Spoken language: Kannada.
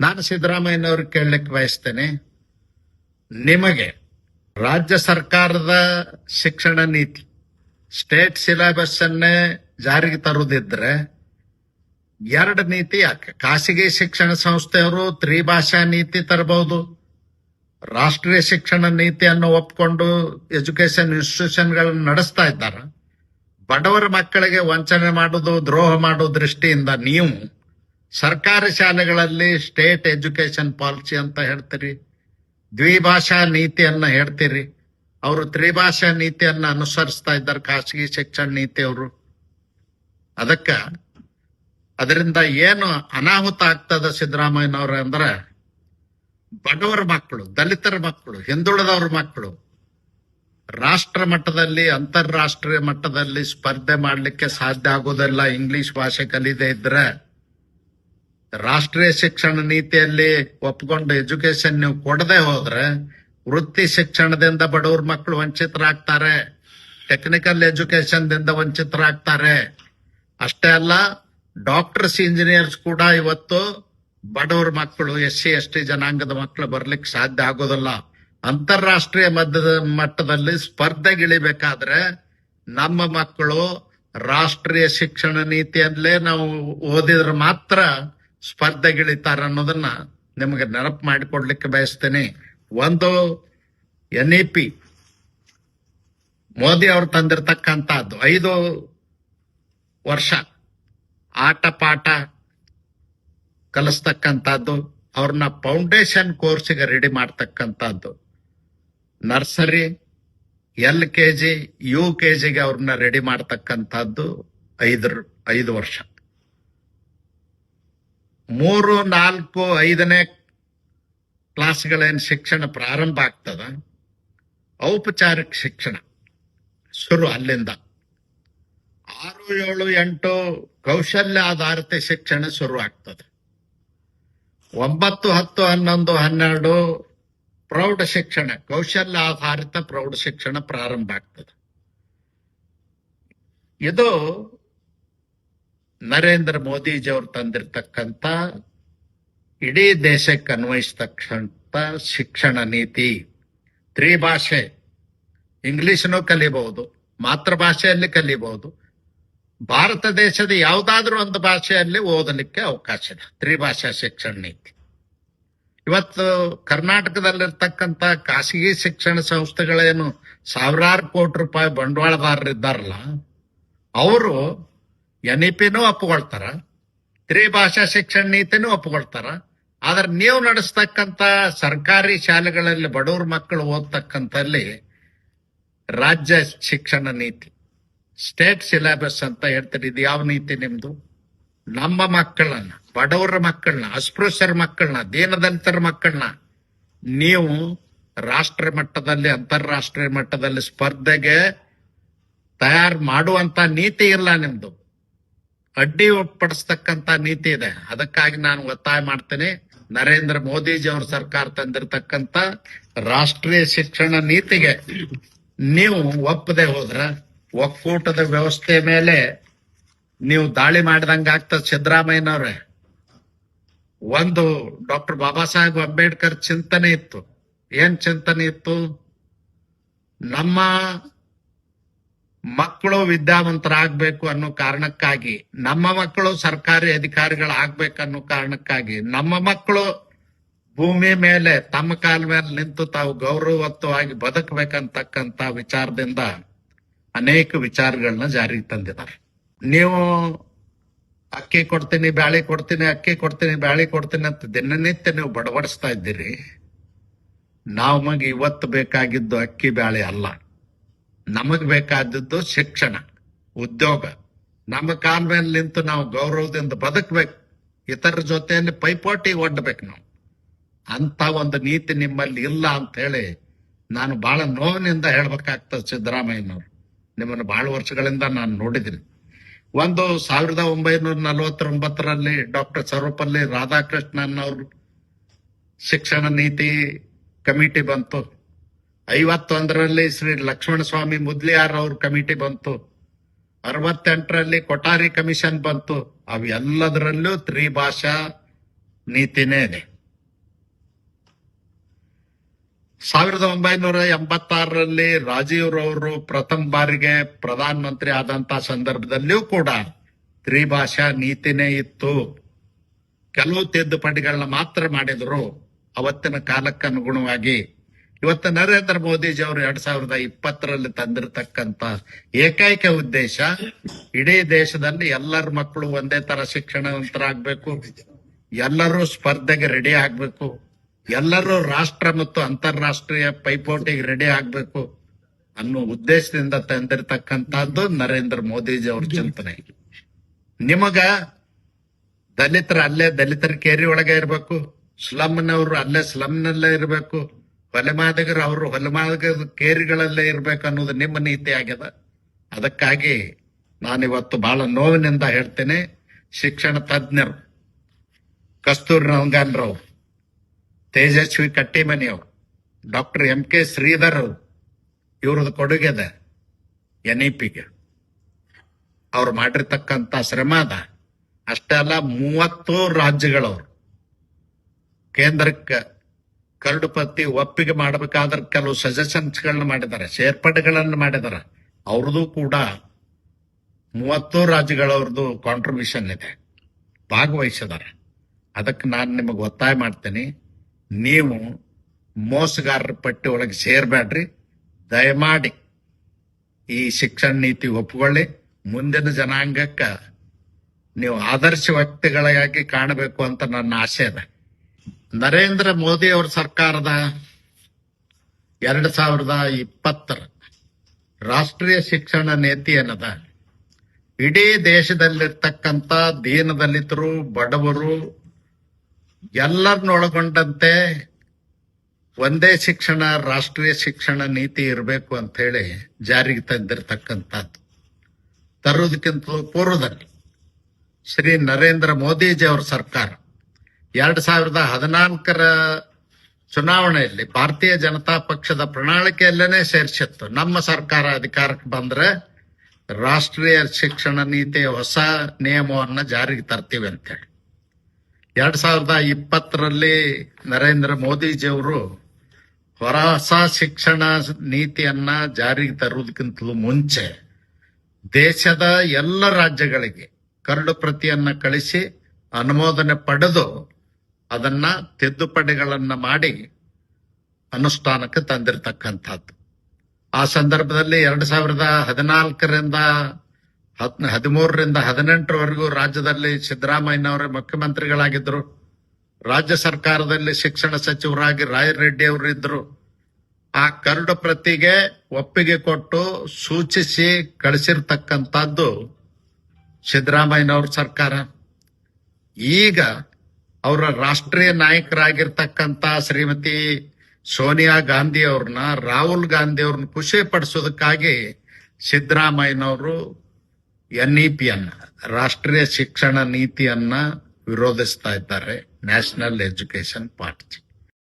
ನಾನು ಸಿದ್ದರಾಮಯ್ಯನವ್ರಿಗೆ ಕೇಳಲಿಕ್ಕೆ ಬಯಸ್ತೇನೆ, ನಿಮಗೆ ರಾಜ್ಯ ಸರ್ಕಾರದ ಶಿಕ್ಷಣ ನೀತಿ ಸ್ಟೇಟ್ ಸಿಲೆಬಸ್ ಅನ್ನೇ ಜಾರಿಗೆ ತರುವುದಿದ್ರೆ ಎರಡು ನೀತಿ ಯಾಕೆ? ಖಾಸಗಿ ಶಿಕ್ಷಣ ಸಂಸ್ಥೆಯವರು ತ್ರಿಭಾಷಾ ನೀತಿ ತರಬಹುದು, ರಾಷ್ಟ್ರೀಯ ಶಿಕ್ಷಣ ನೀತಿಯನ್ನು ಒಪ್ಕೊಂಡು ಎಜುಕೇಶನ್ ಇನ್ಸ್ಟಿಟ್ಯೂಷನ್ಗಳನ್ನು ನಡೆಸ್ತಾ ಇದ್ದಾರೆ. ಬಡವರ ಮಕ್ಕಳಿಗೆ ವಂಚನೆ ಮಾಡೋದು ದ್ರೋಹ ಮಾಡೋ ದೃಷ್ಟಿಯಿಂದ ನೀವು ಸರ್ಕಾರಿ ಶಾಲೆಗಳಲ್ಲಿ ಸ್ಟೇಟ್ ಎಜುಕೇಶನ್ ಪಾಲಿಸಿ ಅಂತ ಹೇಳ್ತೀರಿ, ದ್ವಿಭಾಷಾ ನೀತಿಯನ್ನ ಹೇಳ್ತೀರಿ. ಅವರು ತ್ರಿಭಾಷಾ ನೀತಿಯನ್ನ ಅನುಸರಿಸ್ತಾ ಇದ್ದಾರೆ, ಖಾಸಗಿ ಶಿಕ್ಷಣ ನೀತಿಯವರು. ಅದಕ್ಕ ಅದರಿಂದ ಏನು ಅನಾಹುತ ಆಗ್ತದ ಸಿದ್ದರಾಮಯ್ಯನವ್ರ ಅಂದ್ರೆ, ಬಡವರ ಮಕ್ಕಳು, ದಲಿತರ ಮಕ್ಕಳು, ಹಿಂದುಳಿದವ್ರ ಮಕ್ಕಳು, ರಾಷ್ಟ್ರ ಮಟ್ಟದಲ್ಲಿ, ಅಂತಾರಾಷ್ಟ್ರೀಯ ಮಟ್ಟದಲ್ಲಿ ಸ್ಪರ್ಧೆ ಮಾಡಲಿಕ್ಕೆ ಸಾಧ್ಯ ಆಗೋದಿಲ್ಲ, ಇಂಗ್ಲಿಷ್ ಭಾಷೆ ಕಲಿದೆ ಇದ್ರೆ. ರಾಷ್ಟ್ರೀಯ ಶಿಕ್ಷಣ ನೀತಿಯಲ್ಲಿ ಒಪ್ಕೊಂಡು ಎಜುಕೇಶನ್ ನೀವು ಕೊಡದೆ ಹೋದ್ರೆ ವೃತ್ತಿ ಶಿಕ್ಷಣದಿಂದ ಬಡವ್ರ ಮಕ್ಕಳು ವಂಚಿತರಾಗ್ತಾರೆ. ಟೆಕ್ನಿಕಲ್ ಎಜುಕೇಶನ್ ದಿಂದ ವಂಚಿತರಾಗ್ತಾರೆ. ಅಷ್ಟೇ ಅಲ್ಲ ಡಾಕ್ಟರ್ಸ್ ಇಂಜಿನಿಯರ್ಸ್ ಕೂಡ ಇವತ್ತು ಬಡವ್ರ ಮಕ್ಕಳು, ಎಸ್ ಸಿ, ಎಸ್ ಟಿ ಜನಾಂಗದ ಮಕ್ಕಳು ಬರ್ಲಿಕ್ಕೆ ಸಾಧ್ಯ ಆಗೋದಿಲ್ಲ. ಅಂತಾರಾಷ್ಟ್ರೀಯ ಮಧ್ಯದ ಮಟ್ಟದಲ್ಲಿ ಸ್ಪರ್ಧೆಗಿಳಿಬೇಕಾದ್ರೆ ನಮ್ಮ ಮಕ್ಕಳು ರಾಷ್ಟ್ರೀಯ ಶಿಕ್ಷಣ ನೀತಿಯಲ್ಲೇ ನಾವು ಓದಿದ್ರೆ ಮಾತ್ರ ಸ್ಪರ್ಧೆಗಿಳಿತಾರ ಅನ್ನೋದನ್ನ ನಿಮಗೆ ನೆನಪು ಮಾಡಿಕೊಡ್ಲಿಕ್ಕೆ ಬಯಸ್ತೇನೆ. ಒಂದು ಎನ್ ಇ ಪಿ ಮೋದಿ ಅವರು ತಂದಿರತಕ್ಕಂತಹದ್ದು ಐದು ವರ್ಷ ಆಟ ಪಾಠ ಕಲಿಸ್ತಕ್ಕಂಥದ್ದು. ಅವ್ರನ್ನ ಫೌಂಡೇಶನ್ ಕೋರ್ಸಿಗೆ ರೆಡಿ ಮಾಡ್ತಕ್ಕಂಥದ್ದು. Nursery, L K G, U K ಜಿಗೆ ಅವ್ರನ್ನ ರೆಡಿ ಮಾಡ್ತಕ್ಕಂಥದ್ದು ಐದು ಐದು ವರ್ಷ. ಮೂರು, ನಾಲ್ಕು, ಐದನೇ ಕ್ಲಾಸ್ಗಳೇನು ಶಿಕ್ಷಣ ಪ್ರಾರಂಭ ಆಗ್ತದ? ಔಪಚಾರಿಕ ಶಿಕ್ಷಣ ಶುರು ಅಲ್ಲಿಂದ. ಆರು, ಏಳು, ಎಂಟು ಕೌಶಲ್ಯ ಆಧಾರಿತ ಶಿಕ್ಷಣ ಶುರು ಆಗ್ತದೆ. ಒಂಬತ್ತು, ಹತ್ತು, ಹನ್ನೊಂದು, ಹನ್ನೆರಡು ಪ್ರೌಢ ಶಿಕ್ಷಣ ಕೌಶಲ್ಯ ಆಧಾರಿತ ಪ್ರೌಢ ಶಿಕ್ಷಣ ಪ್ರಾರಂಭ ಆಗ್ತದೆ. ಇದು ನರೇಂದ್ರ ಮೋದಿಜಿಯವರು ತಂದಿರತಕ್ಕಂತ ಇಡೀ ದೇಶಕ್ಕೆ ಅನ್ವಯಿಸತಕ್ಕಂಥ ಶಿಕ್ಷಣ ನೀತಿ. ತ್ರಿಭಾಷೆ. ಇಂಗ್ಲಿಷ್ನು ಕಲಿಬಹುದು ಮಾತೃಭಾಷೆಯಲ್ಲಿ ಕಲಿಬಹುದು ಭಾರತ ದೇಶದ ಯಾವುದಾದ್ರೂ ಒಂದು ಭಾಷೆಯಲ್ಲಿ ಓದಲಿಕ್ಕೆ ಅವಕಾಶ ಇದೆ. ತ್ರಿಭಾಷಾ ಶಿಕ್ಷಣ ನೀತಿ. ಇವತ್ತು ಕರ್ನಾಟಕದಲ್ಲಿರ್ತಕ್ಕಂಥ ಖಾಸಗಿ ಶಿಕ್ಷಣ ಸಂಸ್ಥೆಗಳೇನು ಸಾವಿರಾರು ಕೋಟಿ ರೂಪಾಯಿ ಬಂಡವಾಳದಾರರಿದ್ದಾರಲ್ಲ, ಅವರು ಎನ್ ಇ ಪಿನೂ ಒಪ್ಕೊಳ್ತಾರ, ತ್ರಿಭಾಷಾ ಶಿಕ್ಷಣ ನೀತಿನೂ ಒಪ್ಕೊಳ್ತಾರ, ಆದ್ರೆ ನೀವು ನಡೆಸ್ತಕ್ಕಂತ ಸರ್ಕಾರಿ ಶಾಲೆಗಳಲ್ಲಿ ಬಡವ್ರ ಮಕ್ಕಳು ಓದ್ತಕ್ಕಂಥಲ್ಲಿ ರಾಜ್ಯ ಶಿಕ್ಷಣ ನೀತಿ, ಸ್ಟೇಟ್ ಸಿಲೆಬಸ್ ಅಂತ ಹೇಳ್ತಾರೆ, ಇದು ಯಾವ ನೀತಿ ನಿಮ್ದು? ನಮ್ಮ ಮಕ್ಕಳನ್ನ, ಬಡವರ ಮಕ್ಕಳನ್ನ, ಅಸ್ಪೃಶ್ಯರ ಮಕ್ಕಳನ್ನ, ದೀನದಲಿತರ ಮಕ್ಕಳನ್ನ ನೀವು ರಾಷ್ಟ್ರ ಮಟ್ಟದಲ್ಲಿ, ಅಂತಾರಾಷ್ಟ್ರೀಯ ಮಟ್ಟದಲ್ಲಿ ಸ್ಪರ್ಧೆಗೆ ತಯಾರು ಮಾಡುವಂತ ನೀತಿ ಇಲ್ಲ ನಿಮ್ದು. ಅಡ್ಡಿ ಪಡಿಸ್ತಕ್ಕಂತ ನೀತಿ ಇದೆ. ಅದಕ್ಕಾಗಿ ನಾನು ಒತ್ತಾಯ ಮಾಡ್ತೇನೆ. ನರೇಂದ್ರ ಮೋದಿಜಿ ಅವ್ರ ಸರ್ಕಾರ ತಂದಿರತಕ್ಕಂತ ರಾಷ್ಟ್ರೀಯ ಶಿಕ್ಷಣ ನೀತಿಗೆ ನೀವು ಒಪ್ಪದೆ ಹೋದ್ರ, ಒಕ್ಕೂಟದ ವ್ಯವಸ್ಥೆ ಮೇಲೆ ನೀವು ದಾಳಿ ಮಾಡಿದಂಗ ಆಗ್ತದ ಸಿದ್ದರಾಮಯ್ಯನವ್ರೆ. ಒಂದು ಡಾಕ್ಟರ್ ಬಾಬಾ ಸಾಹೇಬ್ ಅಂಬೇಡ್ಕರ್ ಚಿಂತನೆ ಇತ್ತು. ಏನ್ ಚಿಂತನೆ ಇತ್ತು? ನಮ್ಮ ಮಕ್ಕಳು ವಿದ್ಯಾವಂತರಾಗಬೇಕು ಅನ್ನೋ ಕಾರಣಕ್ಕಾಗಿ, ನಮ್ಮ ಮಕ್ಕಳು ಸರ್ಕಾರಿ ಅಧಿಕಾರಿಗಳಾಗ್ಬೇಕನ್ನೋ ಕಾರಣಕ್ಕಾಗಿ, ನಮ್ಮ ಮಕ್ಕಳು ಭೂಮಿ ಮೇಲೆ, ತಮ್ಮ ಕಾಲ ಮೇಲೆ ನಿಂತು ತಾವು ಗೌರವತ್ವವಾಗಿ ಬದುಕಬೇಕಂತಕ್ಕಂತ ವಿಚಾರದಿಂದ ಅನೇಕ ವಿಚಾರಗಳನ್ನ ಜಾರಿಗೆ ತಂದಿದ್ದಾರೆ. ನೀವು ಅಕ್ಕಿ ಕೊಡ್ತೀನಿ, ಬ್ಯಾಳಿ ಕೊಡ್ತೀನಿ, ಅಕ್ಕಿ ಕೊಡ್ತೀನಿ, ಬ್ಯಾಳಿ ಕೊಡ್ತೀನಿ ಅಂತ ದಿನನಿತ್ಯ ನೀವು ಬಡಬಡಿಸ್ತಾ ಇದ್ದೀರಿ. ನಮಗೆ ಇವತ್ತು ಬೇಕಾಗಿದ್ದು ಅಕ್ಕಿ, ಬ್ಯಾಳಿ ಅಲ್ಲ. ನಮಗ್ ಬೇಕಾದದ್ದು ಶಿಕ್ಷಣ, ಉದ್ಯೋಗ. ನಮ್ಮ ಕಾಲ ನಿಂತು ನಾವು ಗೌರವದಿಂದ ಬದುಕಬೇಕು. ಇತರ ಜೊತೆಯಲ್ಲಿ ಪೈಪೋಟಿ ಒಡ್ಬೇಕು ನಾವು. ಅಂತ ಒಂದು ನೀತಿ ನಿಮ್ಮಲ್ಲಿ ಇಲ್ಲ ಅಂತ ಹೇಳಿ ನಾನು ಬಹಳ ನೋವಿನಿಂದ ಹೇಳ್ಬೇಕಾಗ್ತದೆ ಸಿದ್ದರಾಮಯ್ಯನವರು. ನಿಮ್ಮನ್ನು ಬಹಳ ವರ್ಷಗಳಿಂದ ನಾನು ನೋಡಿದ್ದೀನಿ. ಒಂದು ಸಾವಿರದ ಒಂಬೈನೂರ ನಲವತ್ತೊಂಬತ್ತರಲ್ಲಿ ಡಾಕ್ಟರ್ ಸರ್ವಪಲ್ಲಿ ರಾಧಾಕೃಷ್ಣನ್ ಅವರು ಶಿಕ್ಷಣ ನೀತಿ ಕಮಿಟಿ ಬಂತು. ಐವತ್ತೊಂದರಲ್ಲಿ ಶ್ರೀ ಲಕ್ಷ್ಮಣ ಸ್ವಾಮಿ ಮುದ್ಲಿಯಾರ್ ಅವ್ರ ಕಮಿಟಿ ಬಂತು. ಅರವತ್ತೆಂಟರಲ್ಲಿ ಕೊಠಾರಿ ಕಮಿಷನ್ ಬಂತು. ಅವೆಲ್ಲದರಲ್ಲೂ ತ್ರಿಭಾಷಾ ನೀತಿನೇ ಇದೆ. ಸಾವಿರದ ಒಂಬೈನೂರ ಎಂಬತ್ತಾರರಲ್ಲಿ ರಾಜೀವ್ ರವರು ಪ್ರಥಮ ಬಾರಿಗೆ ಪ್ರಧಾನ ಮಂತ್ರಿ ಆದಂತ ಸಂದರ್ಭದಲ್ಲಿಯೂ ಕೂಡ ತ್ರಿಭಾಷಾ ನೀತಿನೇ ಇತ್ತು. ಕೆಲವು ತಿದ್ದುಪಡಿಗಳನ್ನ ಮಾತ್ರ ಮಾಡಿದ್ರು. ಅವತ್ತಿನ ಕಾಲಕ್ಕೆ ಅನುಗುಣವಾಗಿ ಇವತ್ತು ನರೇಂದ್ರ ಮೋದಿಜಿ ಅವರು ಎರಡ್ ಸಾವಿರದ ಇಪ್ಪತ್ತರಲ್ಲಿ ತಂದಿರತಕ್ಕಂತ ಏಕೈಕ ಉದ್ದೇಶ ಇಡೀ ದೇಶದಲ್ಲಿ ಎಲ್ಲರ ಮಕ್ಕಳು ಒಂದೇ ತರ ಶಿಕ್ಷಣವಂತರಾಗಬೇಕು, ಎಲ್ಲರೂ ಸ್ಪರ್ಧೆಗೆ ರೆಡಿ ಆಗ್ಬೇಕು, ಎಲ್ಲರೂ ರಾಷ್ಟ್ರ ಮತ್ತು ಅಂತಾರಾಷ್ಟ್ರೀಯ ಪೈಪೋಟಿಗೆ ರೆಡಿ ಆಗ್ಬೇಕು ಅನ್ನೋ ಉದ್ದೇಶದಿಂದ ತಂದಿರತಕ್ಕಂತದ್ದು ನರೇಂದ್ರ ಮೋದಿಜಿ ಅವ್ರ ಚಿಂತನೆ. ನಿಮಗ ದಲಿತರ ಅಲ್ಲೇ ದಲಿತರ ಕೇರಿ ಒಳಗೆ ಇರಬೇಕು, ಸ್ಲಮ್ನವರು ಅಲ್ಲೇ ಸ್ಲಮ್ನಲ್ಲೇ ಇರಬೇಕು ಹೊಲೆಮಾದಿಗರು ಅವರು ಹೊಲೆಮಾದಿಗರ ಕೇರಿಗಳಲ್ಲೇ ಇರಬೇಕು ಅನ್ನೋದು ನಿಮ್ಮ ನೀತಿ ಆಗ್ಯದ. ಅದಕ್ಕಾಗಿ ನಾನಿವತ್ತು ಬಹಳ ನೋವಿನಿಂದ ಹೇಳ್ತೇನೆ, ಶಿಕ್ಷಣ ತಜ್ಞರು, ಕಸ್ತೂರಿ ರಂಗಾನ್ ರಾವ್, ತೇಜಸ್ವಿ ಕಟ್ಟಿಮನಿ ಅವರು, ಡಾಕ್ಟರ್ ಎಂ ಕೆ ಶ್ರೀಧರ್ ಅವರು, ಇವ್ರದ್ದು ಕೊಡುಗೆ ಇದೆ ಎನ್ ಇ ಪಿಗೆ ಅವ್ರು ಮಾಡಿರ್ತಕ್ಕಂಥ ಶ್ರಮ ಅದ. ಅಷ್ಟೇ ಅಲ್ಲ ಮೂವತ್ತು ರಾಜ್ಯಗಳವರು, ಕೇಂದ್ರಕ್ಕೆ ಕರಡು ಪತ್ತಿ ಒಪ್ಪಿಗೆ ಮಾಡಬೇಕಾದ್ರೆ ಕೆಲವು ಸಜೆಷನ್ಸ್ಗಳನ್ನ ಮಾಡಿದ್ದಾರೆ, ಸೇರ್ಪಡೆಗಳನ್ನು ಮಾಡಿದ್ದಾರೆ. ಅವ್ರದ್ದು ಕೂಡ ಮೂವತ್ತು ರಾಜ್ಯಗಳವ್ರದ್ದು ಕಾಂಟ್ರಿಬ್ಯೂಷನ್ ಇದೆ, ಭಾಗವಹಿಸಿದ್ದಾರೆ. ಅದಕ್ಕೆ ನಾನು ನಿಮಗೆ ಒತ್ತಾಯ ಮಾಡ್ತೇನೆ, ನೀವು ಮೋಸಗಾರರ ಪಟ್ಟಿ ಒಳಗೆ ಸೇರ್ಬೇಡ್ರಿ. ದಯಮಾಡಿ ಈ ಶಿಕ್ಷಣ ನೀತಿ ಒಪ್ಪಿಕೊಳ್ಳಿ ಮುಂದಿನ ಜನಾಂಗಕ್ಕೆ ನೀವು ಆದರ್ಶ ವ್ಯಕ್ತಿಗಳಾಗಿ ಕಾಣಬೇಕು ಅಂತ ನನ್ನ ಆಸೆ ಇದೆ. ನರೇಂದ್ರ ಮೋದಿ ಅವರ ಸರ್ಕಾರದ ಎರಡ್ ಸಾವಿರದ ಇಪ್ಪತ್ತರ ರಾಷ್ಟ್ರೀಯ ಶಿಕ್ಷಣ ನೀತಿ ಏನದ? ಇಡೀ ದೇಶದಲ್ಲಿರ್ತಕ್ಕಂಥ ದೀನದಲಿತರು, ಬಡವರು ಎಲ್ಲರನ್ನೊಳಗೊಂಡಂತೆ ಒಂದೇ ಶಿಕ್ಷಣ, ರಾಷ್ಟ್ರೀಯ ಶಿಕ್ಷಣ ನೀತಿ ಇರಬೇಕು ಅಂತ ಹೇಳಿ ಜಾರಿಗೆ ತಂದಿರತಕ್ಕಂಥದ್ದು. ತರುವುದಕ್ಕಿಂತ ಪೂರ್ವದಲ್ಲಿ ಶ್ರೀ ನರೇಂದ್ರ ಮೋದಿಜಿ ಅವರ ಸರ್ಕಾರ ಎರಡ್ ಸಾವಿರದ ಹದಿನಾಲ್ಕರ ಚುನಾವಣೆಯಲ್ಲಿ ಭಾರತೀಯ ಜನತಾ ಪಕ್ಷದ ಪ್ರಣಾಳಿಕೆಯಲ್ಲೇನೆ ಸೇರಿಸಿತ್ತು. ನಮ್ಮ ಸರ್ಕಾರ ಅಧಿಕಾರಕ್ಕೆ ಬಂದ್ರೆ ರಾಷ್ಟ್ರೀಯ ಶಿಕ್ಷಣ ನೀತಿಯ ಹೊಸ ನಿಯಮವನ್ನ ಜಾರಿಗೆ ತರ್ತೀವಿ ಅಂತೇಳಿ. ಎರಡ್ ಸಾವಿರದ ಇಪ್ಪತ್ತರಲ್ಲಿ ನರೇಂದ್ರ ಮೋದಿಜಿಯವರು ಹೊಸ ಶಿಕ್ಷಣ ನೀತಿಯನ್ನ ಜಾರಿಗೆ ತರುವುದಕ್ಕಿಂತಲೂ ಮುಂಚೆ ದೇಶದ ಎಲ್ಲ ರಾಜ್ಯಗಳಿಗೆ ಕರಡು ಪ್ರತಿಯನ್ನ ಕಳಿಸಿ ಅನುಮೋದನೆ ಪಡೆದು ಅದನ್ನ ತಿದ್ದುಪಡಿಗಳನ್ನ ಮಾಡಿ ಅನುಷ್ಠಾನಕ್ಕೆ ತಂದಿರತಕ್ಕಂಥದ್ದು. ಆ ಸಂದರ್ಭದಲ್ಲಿ ಎರಡ್ ಸಾವಿರದ ಹದಿನಾಲ್ಕರಿಂದ ಹತ್ ಹದಿಮೂರರಿಂದ ಹದಿನೆಂಟರವರೆಗೂ ರಾಜ್ಯದಲ್ಲಿ ಸಿದ್ದರಾಮಯ್ಯನವರೇ ಮುಖ್ಯಮಂತ್ರಿಗಳಾಗಿದ್ದರು. ರಾಜ್ಯ ಸರ್ಕಾರದಲ್ಲಿ ಶಿಕ್ಷಣ ಸಚಿವರಾಗಿ ರಾಯರೆಡ್ಡಿ ಅವರು ಇದ್ರು ಆ ಕರಡು ಪ್ರತಿಗೆ ಒಪ್ಪಿಗೆ ಕೊಟ್ಟು ಸೂಚಿಸಿ ಕಳಿಸಿರ್ತಕ್ಕಂಥದ್ದು ಸಿದ್ದರಾಮಯ್ಯನವ್ರ ಸರ್ಕಾರ. ಈಗ ಅವರ ರಾಷ್ಟ್ರೀಯ ನಾಯಕರಾಗಿರ್ತಕ್ಕಂತ ಶ್ರೀಮತಿ ಸೋನಿಯಾ ಗಾಂಧಿ ಅವ್ರನ್ನ, ರಾಹುಲ್ ಗಾಂಧಿ ಅವ್ರನ್ನ ಖುಷಿ ಪಡಿಸೋದಕ್ಕಾಗಿ ಸಿದ್ದರಾಮಯ್ಯನವರು ಎನ್ ಇ ಪಿ ಅನ್ನ ರಾಷ್ಟ್ರೀಯ ಶಿಕ್ಷಣ ನೀತಿಯನ್ನ ವಿರೋಧಿಸ್ತಾ ಇದ್ದಾರೆ, ನ್ಯಾಷನಲ್ ಎಜುಕೇಶನ್ ಪಾಲಿಸಿ